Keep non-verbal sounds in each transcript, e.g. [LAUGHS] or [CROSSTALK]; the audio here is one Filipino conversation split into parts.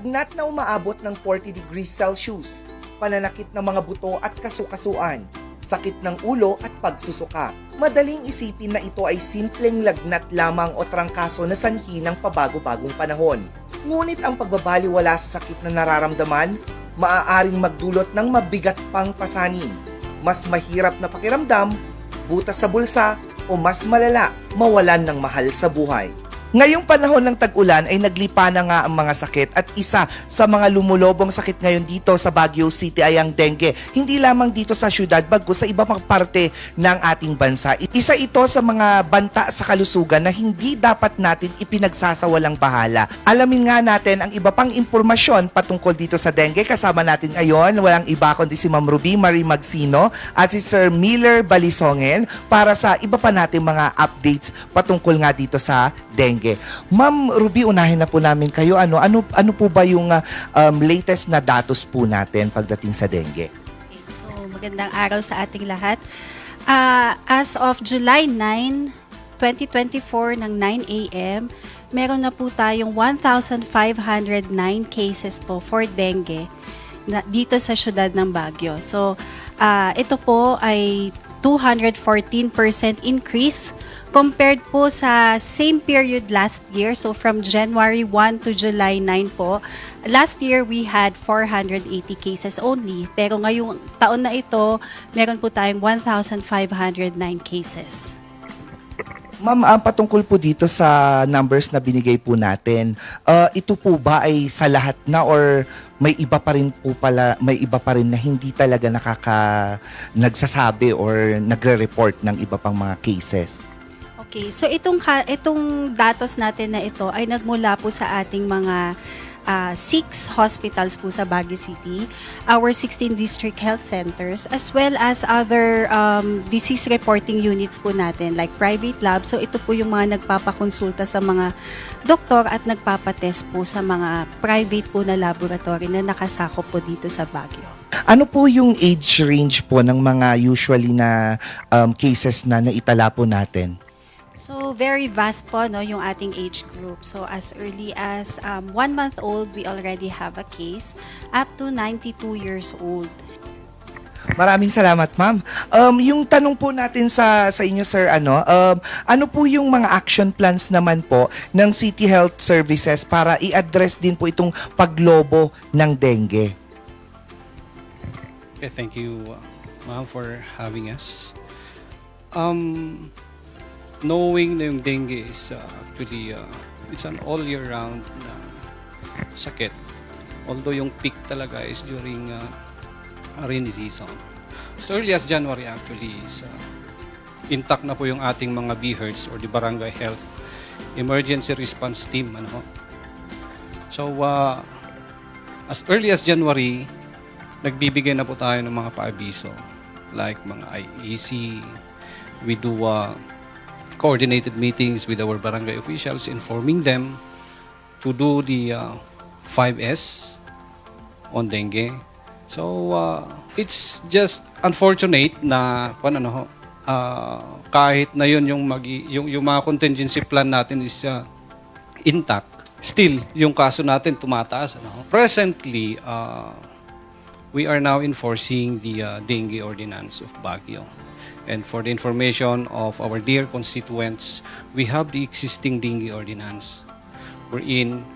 lagnat na umaabot ng 40 degrees Celsius, pananakit ng mga buto at kasukasuan, sakit ng ulo at pagsusuka. Madaling isipin na ito ay simpleng lagnat lamang o trangkaso na sanhi ng pabago-bagong panahon. Ngunit ang pagbabaliwala sa sakit na nararamdaman, maaaring magdulot ng mabigat pang pasanin. Mas mahirap na pakiramdam, butas sa bulsa, o mas malala, mawalan ng mahal sa buhay. Ngayong panahon ng tag-ulan ay naglipa na nga ang mga sakit at isa sa mga lumulobong sakit ngayon dito sa Baguio City ay ang dengue. Hindi lamang dito sa syudad bagkus sa iba pang parte ng ating bansa. Isa ito sa mga banta sa kalusugan na hindi dapat natin ipinagsasawalang bahala. Alamin nga natin ang iba pang impormasyon patungkol dito sa dengue. Kasama natin ngayon, walang iba kundi si Ma'am Ruby Marie Magsino at si Sir Miller Balisongen para sa iba pa nating mga updates patungkol nga dito sa dengue. Ma'am Ruby, unahin na po namin kayo. Ano ano ano po ba yung ah, um, latest na datos po natin pagdating sa dengue? So, magandang araw sa ating lahat. Ah, as of July 9, 2024 ng 9 a.m., meron na po tayong 1,509 cases po for dengue na, dito sa syudad ng Baguio. So, ah, ito po ay 214% increase compared po sa same period last year. So from January 1 to July 9 po, last year we had 480 cases only. Pero ngayong taon na ito, meron po tayong 1,509 cases. Ma'am, ang patungkol po dito sa numbers na binigay po natin, ah, ito po ba ay sa lahat na or may iba pa rin po pala, may iba pa rin na hindi talaga nakaka nagsasabi or nagre-report ng iba pang mga cases? Okay, so itong itong datos natin na ito ay nagmula po sa ating mga ah, six hospitals po sa Baguio City, our 16 district health centers, as well as other um, disease reporting units po natin like private lab. So ito po yung mga nagpapakonsulta sa mga doktor at nagpapatest po sa mga private po na laboratory na nakasakop po dito sa Baguio. Ano po yung age range po ng mga usually na um, cases na naitala po natin? So, very vast po no, yung ating age group. So, as early as um, one month old, we already have a case up to 92 years old. Maraming salamat, ma'am. Um, yung tanong po natin sa sa inyo, sir, ano, um, ano po yung mga action plans naman po ng City Health Services para i-address din po itong paglobo ng dengue? Okay, thank you, ma'am, for having us. Um, knowing na yung dengue is uh, actually, uh, it's an all year round na sakit. Although yung peak talaga is during uh, rainy season. As early as January actually is uh, intact na po yung ating mga BHERTs or the Barangay Health Emergency Response Team. Ano? So, uh, as early as January, nagbibigay na po tayo ng mga paabiso like mga IEC. We do uh, coordinated meetings with our barangay officials informing them to do the uh, 5S on dengue. So, uh, it's just unfortunate na kung ano, uh, kahit na yun yung, magi, yung, yung mga contingency plan natin is uh, intact, still, yung kaso natin tumataas. Ano? Presently, uh, we are now enforcing the uh, dengue ordinance of Baguio. And for the information of our dear constituents, we have the existing dengue ordinance wherein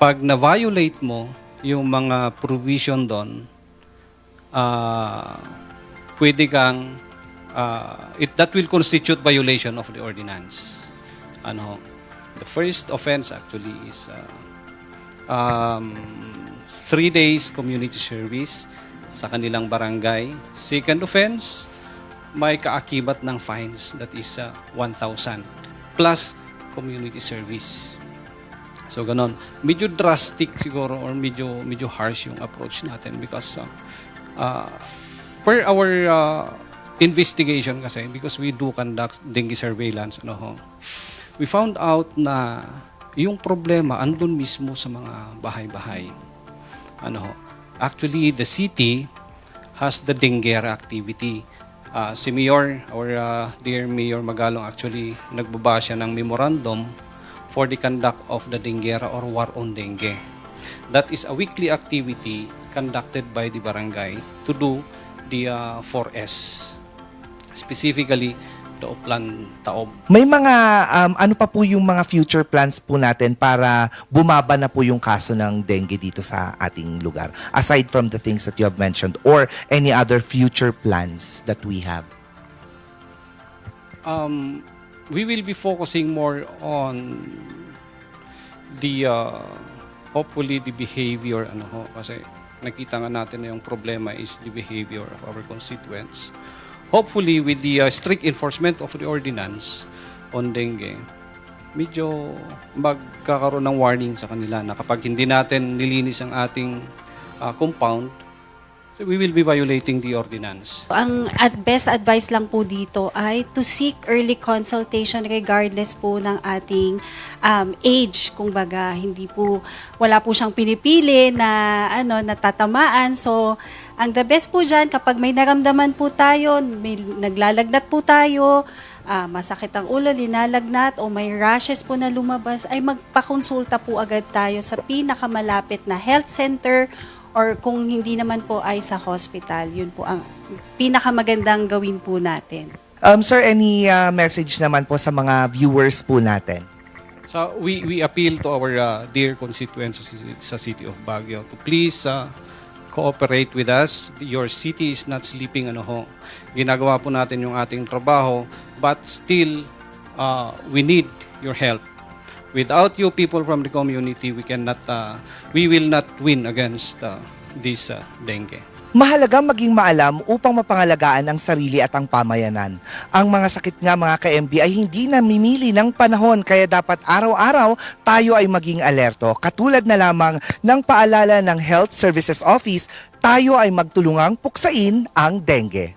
pag na-violate mo yung mga provision doon, uh, pwede kang, uh, it, that will constitute violation of the ordinance. Ano, the first offense actually is uh, um, three days community service sa kanilang barangay. Second offense, may kaakibat ng fines that is uh, 1,000 plus community service. So ganon. Medyo drastic siguro or medyo medyo harsh yung approach natin because uh, uh, per our uh, investigation kasi because we do conduct dengue surveillance ano. We found out na yung problema andun mismo sa mga bahay-bahay. Ano. Actually the city has the dengue activity. Uh, si Mayor, our uh, dear Mayor Magalong actually nagbaba siya ng memorandum for the conduct of the denguera or war on dengue. That is a weekly activity conducted by the barangay to do the uh, 4S. Specifically, the Uplan Taob. May mga um, ano pa po yung mga future plans po natin para bumaba na po yung kaso ng dengue dito sa ating lugar aside from the things that you have mentioned or any other future plans that we have. um, we will be focusing more on the uh, hopefully the behavior ano ho kasi nakita nga natin na yung problema is the behavior of our constituents hopefully with the uh, strict enforcement of the ordinance on dengue medyo magkakaroon ng warning sa kanila na kapag hindi natin nilinis ang ating uh, compound we will be violating the ordinance Ang at best advice lang po dito ay to seek early consultation regardless po ng ating um, age. Kung baga, hindi po, wala po siyang pinipili na ano, natatamaan. So, ang the best po dyan, kapag may naramdaman po tayo, may naglalagnat po tayo, ah, masakit ang ulo, linalagnat, o may rashes po na lumabas, ay magpakonsulta po agad tayo sa pinakamalapit na health center or kung hindi naman po ay sa hospital, yun po ang pinakamagandang gawin po natin. Um, sir, any uh, message naman po sa mga viewers po natin? So we we appeal to our uh, dear constituents sa city of Baguio to please uh, cooperate with us. Your city is not sleeping ano ho. Ginagawa po natin yung ating trabaho but still uh, we need your help. Without you people from the community, we cannot uh, we will not win against uh, this uh, dengue. Mahalaga maging maalam upang mapangalagaan ang sarili at ang pamayanan. Ang mga sakit nga mga ka-MB ay hindi namimili ng panahon kaya dapat araw-araw tayo ay maging alerto. Katulad na lamang ng paalala ng Health Services Office, tayo ay magtulungang puksain ang dengue.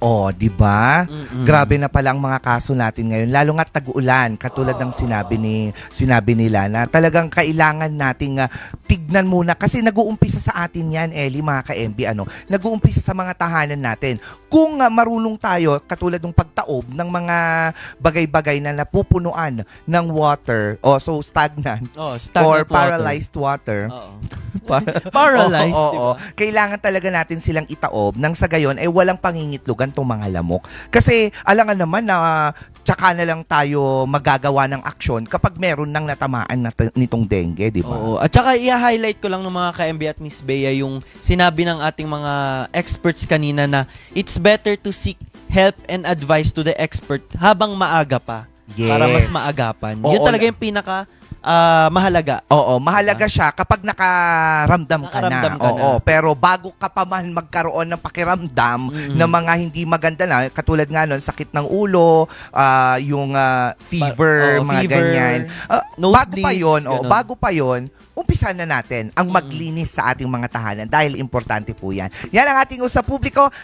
Oh, 'di ba? Grabe na palang mga kaso natin ngayon, lalo nga tag-ulan, katulad ng sinabi ni sinabi nila na talagang kailangan nating ah, tignan muna kasi nag-uumpisa sa atin 'yan, Eli, mga ka-MB ano. Nag-uumpisa sa mga tahanan natin. Kung ah, marunong tayo katulad ng pagtaob ng mga bagay-bagay na napupunuan ng water, o so stagnant Oh, or stagnant water. paralyzed water. Oo. [LAUGHS] Pa- [LAUGHS] Paralyzed, Oo, oo, oo. Kailangan talaga natin silang itaob nang sa gayon ay walang pangingitlugan tong mga lamok. Kasi alangan naman na tsaka na lang tayo magagawa ng aksyon kapag meron nang natamaan na nitong dengue, di ba? Oo. At saka i-highlight ko lang ng mga ka-MB at Miss Bea yung sinabi ng ating mga experts kanina na it's better to seek help and advice to the expert habang maaga pa. Para mas Yes. maagapan. Oo, Yun talaga yung pinaka ah, mahalaga. Oo, mahalaga siya kapag nakaramdam ka Nakaramdam na. ka Oo, na. pero bago ka pa man magkaroon ng pakiramdam Mm-mm. ng mga hindi maganda na, katulad nga nun, sakit ng ulo, ah, yung ah, fever, oo, mga fever, ganyan. Ah, bago pa yon, oh, bago pa yon, umpisa na natin ang maglinis sa ating mga tahanan dahil importante po yan. Yan ang ating usap publiko.